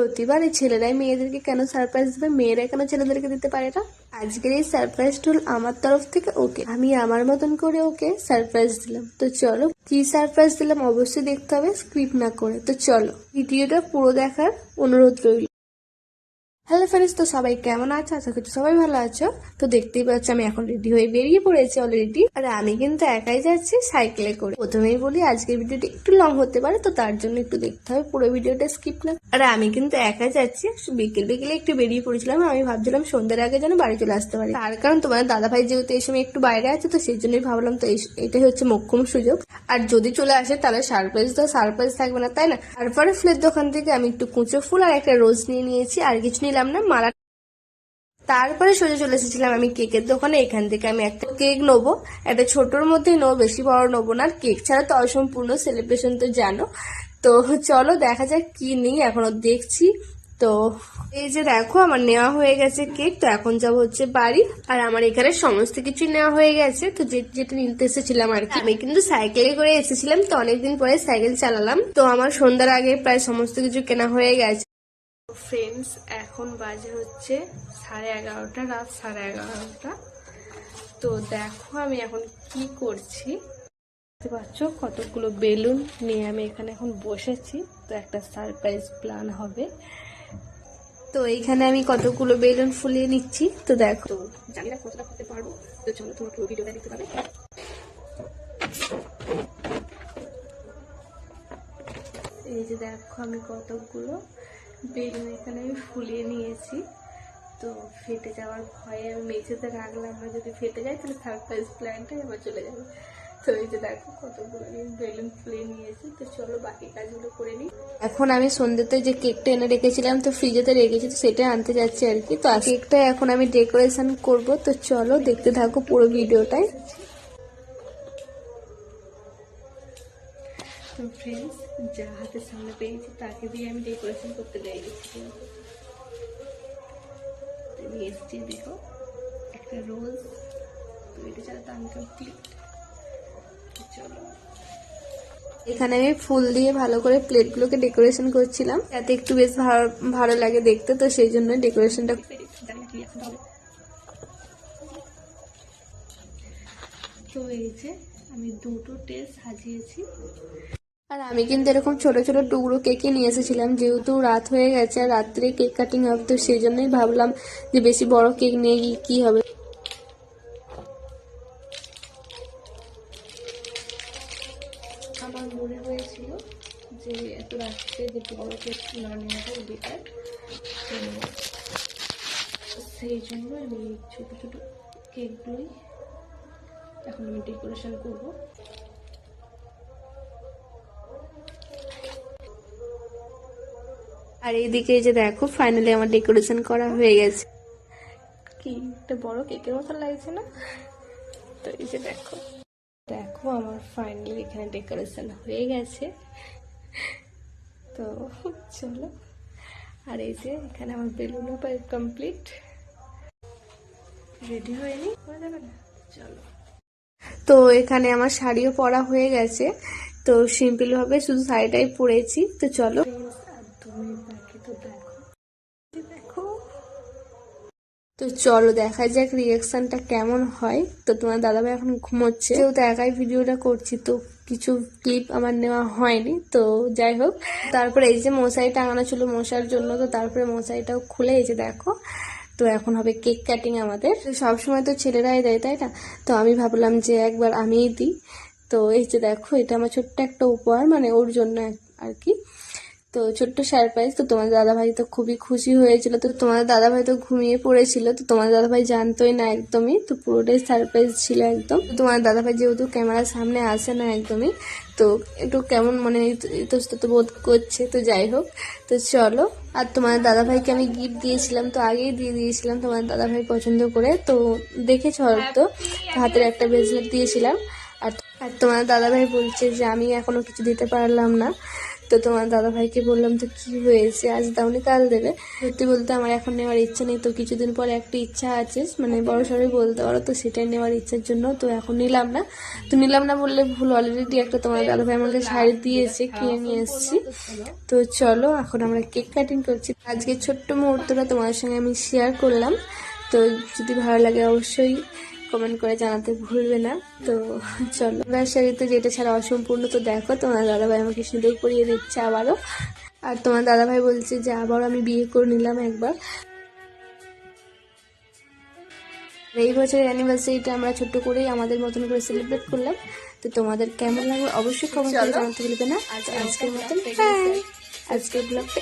প্রতিবার এই ছেলেরাই মেয়েদেরকে কেন সারপ্রাইজ দেবে? মেয়েরা কেন ছেলেদেরকে দিতে পারে না আজকের এই সারপ্রাইজ টুল আমার তরফ থেকে ওকে, আমি আমার মতন করে ওকে সারপ্রাইজ দিলাম। তো চলো, কি সারপ্রাইজ দিলাম? অবশ্যই দেখতে হবে স্ক্রিপ্ট না করে। তো চলো, ভিডিওটা পুরো দেখার অনুরোধ রইল। হ্যালো ফ্রেন্ডস তো সবাই কেমন আছো? আশা করছি সবাই ভালো আছো। তো দেখতেই পাচ্ছ, আমি এখন রেডি হয়ে বেরিয়ে পড়েছি অলরেডি আর আমি কিন্তু একাই যাচ্ছি সাইকেলে করে। প্রথমেই বলি, আজকের ভিডিওটা একটু লং হতে পারে, তো তার জন্য একটু দেখতে হবে, পুরো ভিডিওটা স্কিপ না। আর আমি কিন্তু একাই যাচ্ছি। বিকেল বিকেলে একটু বেরিয়ে পড়েছিলাম, আমি ভাবছিলাম সন্ধ্যার আগে যেন বাড়ি চলে আসতে পারি। তার কারণ তোমার দাদা ভাই যেহেতু এই সময় একটু বাইরে আছে, তো সেই জন্যই ভাবলাম তো এটাই হচ্ছে মোক্ষম সুযোগ। আর যদি চলে আসে, তাহলে সারপ্রাইজ তো সারপ্রাইজ থাকবে না, তাই না? তারপরে ফুলের দোকান থেকে আমি একটু কুচো ফুল আর একটা রোজ নিয়ে নিয়েছি। আর কিছু নিলাম না, মালা তারপরে সোজা চলে এসেছিলাম আমি কেকের দোকানে। এখান থেকে আমি একটা কেক নেব, একটা ছোটোর মধ্যেই নেব, বেশি বড় নেব না। কেক ছাড়া তো অসম্পূর্ণ সেলিব্রেশন তো জানো। তো চলো দেখা যাক কি নেই, এখনও দেখছি। তো এই যে দেখো, আমার নেওয়া হয়ে গেছে কেক। তো এখন যাব হচ্ছে বাড়ি। আর আমার এখানে সমস্ত কিছু নেওয়া হয়ে গেছে। তো যেটা নিতে এসেছিলাম আর কি। আমি কিন্তু সাইকেলে করে এসেছিলাম, তো অনেকদিন পরে সাইকেল চালালাম। তো আমার সন্ধ্যার আগে প্রায় সমস্ত কিছু কেনা হয়ে গেছে। ফ্রেন্ডস এখন বাজে হচ্ছে সাড়ে এগারোটা, রাত সাড়ে এগারোটা। তো দেখো আমি এখন কি করছি। দেখতে পাচ্ছ কতগুলো বেলুন নিয়ে আমি এখানে এখন বসেছি। তো একটা সারপ্রাইজ প্ল্যান হবে। তো এইখানে আমি কতগুলো বেলুন ফুলিয়ে নিচ্ছি। তো দেখো। জানি না কতটা করতে পারব। তো চলো তোমার পুরো ভিডিওটা দেখতে পাবে। এই যে দেখো আমি কতগুলো বেলুন এখানে আমি ফুলিয়ে নিয়েছি। তো ফেটে যাওয়ার ভয়ে আমি মেঝেতে রাখলাম না। যদি ফেটে যায় তাহলে সারপ্রাইজ প্ল্যানটাই আবার চলে যাবে। তো এই যে দেখো কতগুলো আমি বেলুন ফুলিয়ে নিয়েছি। তো চলো বাকি কাজগুলো করে নিই। এখন আমি সন্ধ্যেতে যে কেকটা এনে রেখেছিলাম, তো ফ্রিজেতে রেখেছি, তো সেটা আনতে যাচ্ছি আর কি। তো কেকটা এখন আমি ডেকোরেশন করব। তো চলো দেখতে থাকো পুরো ভিডিওটাই ফ্রেন্ডস যা হাতের সামনে পেয়েছি, তাকে দিয়ে আমি ডেকোরেশন করতে লেগেছি তো নিয়ে এসেছি, দেখো, একটা রোজ তো এটা ছাড়া তো আমি চলো। এখানে আমি ফুল দিয়ে ভালো করে প্লেটগুলোকে ডেকোরেশন করছিলাম। যাতে একটু বেশ ভালো ভালো লাগে দেখতে, তো সেই জন্য ডেকোরেশনটা তো এই যে আমি দুটো টেস্ট সাজিয়েছি। আর আমি কিন্তু এরকম ছোট ছোট টুকরো কেকই নিয়ে এসেছিলাম, যেহেতু রাত হয়ে গেছে আর রাত্রে কেক কাটিং হবে, তো সেই জন্যই ভাবলাম যে বেশি বড় কেক নিয়ে গিয়ে কি হবে। আমার মনে কেক না সেই জন্য আমি ছোট ছোট কেকগুলোই এখন আমি ডেকোরেশন করব। আর এইদিকে এই যে দেখো ফাইনালি আমার ডেকোরেশন করা হয়ে গেছে। কি একটা বড় কেকের মতো লাগছে না? তো এই যে দেখো। দেখো আমার ফাইনালি এখানে ডেকোরেশন হয়ে গেছে। তো চলো। আর এই যে এখানে আমার বেলুনও প্রায় কমপ্লিট রেডি হয়নি? হয়ে যাবে না? চলো। তো এখানে আমার শাড়িও পরা হয়ে গেছে। তো সিম্পল ভাবে শুধু শাড়িটাই পরেছি। তো চলো আর তুমি বাকি তো দেখো দেখো তো চলো দেখা যাক রিয়াকশনটা কেমন হয়। তো তোমার দাদাভাই এখন ঘুমোচ্ছে। যেহেতু একাই ভিডিওটা করছি, তো কিছু ক্লিপ আমার নেওয়া হয়নি। তো যাই হোক, তারপরে এই যে মশারি টাঙানো ছিল মশার জন্য, তো তারপরে মশারিটাও খুলে এই যে দেখো। তো এখন হবে কেক কাটিং আমাদের। তো সবসময় তো ছেলেরাই দেয়, তাই না? তো আমি ভাবলাম যে একবার আমিই দিই। তো এই যে দেখো, এটা আমার ছোট্ট একটা উপহার মানে ওর জন্য আর কি। তো ছোট্ট সারপ্রাইজ তো তোমার দাদাভাই তো খুবই খুশি হয়েছিল। তো তোমার দাদাভাই তো ঘুমিয়ে পড়েছিল, তো তোমার দাদাভাই জানতোই না একদমই, তো পুরোটাই সারপ্রাইজ ছিল একদম। তোমার দাদাভাই যেহেতু ক্যামেরার সামনে আসে না একদমই, তো একটু কেমন মনে ইতস্তত বোধ করছে, তো যাই হোক। তো চলো, আর তোমার দাদাভাইকে আমি গিফট দিয়েছিলাম, তো আগেই দিয়ে দিয়েছিলাম তোমার দাদাভাই পছন্দ করে। তো দেখেছ হয়তো তো হাতের একটা ব্রেসলেট দিয়েছিলাম। আর আর তোমার দাদাভাই বলছে যে, আমি এখনও কিছু দিতে পারলাম না। তো তোমার দাদা ভাইকে বললাম, তো কি হয়েছে? আজ দাওনি কাল দেবে? সত্যি বলতে আমার এখন নেওয়ার ইচ্ছা নেই। তো কিছুদিন পরে একটা ইচ্ছা আছে মানে বড় সড়ই বলতে পারো, তো সেটাই নেওয়ার ইচ্ছার জন্য। তো এখন নিলাম না। তো নিলাম না বললে ভুল। অলরেডি একটা তোমার দাদা ভাই আমাকে শাড়ি দিয়েছে, কিনে নিয়ে এসেছি। তো চলো, এখন আমরা কেক কাটিং করছি। আজকে ছোট্ট মুহূর্তটা তোমাদের সঙ্গে আমি শেয়ার করলাম। তো যদি ভালো লাগে অবশ্যই কমেন্ট করে জানাতে ভুলবে না। তো চলো এবার শাড়িতে যেটা ছাড়া অসম্পূর্ণ তো দেখো তোমার দাদাভাই আমাকে সিঁদুর পরিয়ে দিচ্ছে আবারও। আর তোমার দাদাভাই বলছে যে আবারও আমি বিয়ে করে নিলাম একবার। এই বছরের অ্যানিভার্সারিটা আমরা ছোট্ট করেই আমাদের মতন করে সেলিব্রেট করলাম। তো তোমাদের কেমন লাগবে অবশ্যই কমেন্ট করে জানাতে ভুলবে না। আজকের মতন আজকের ব্লগটা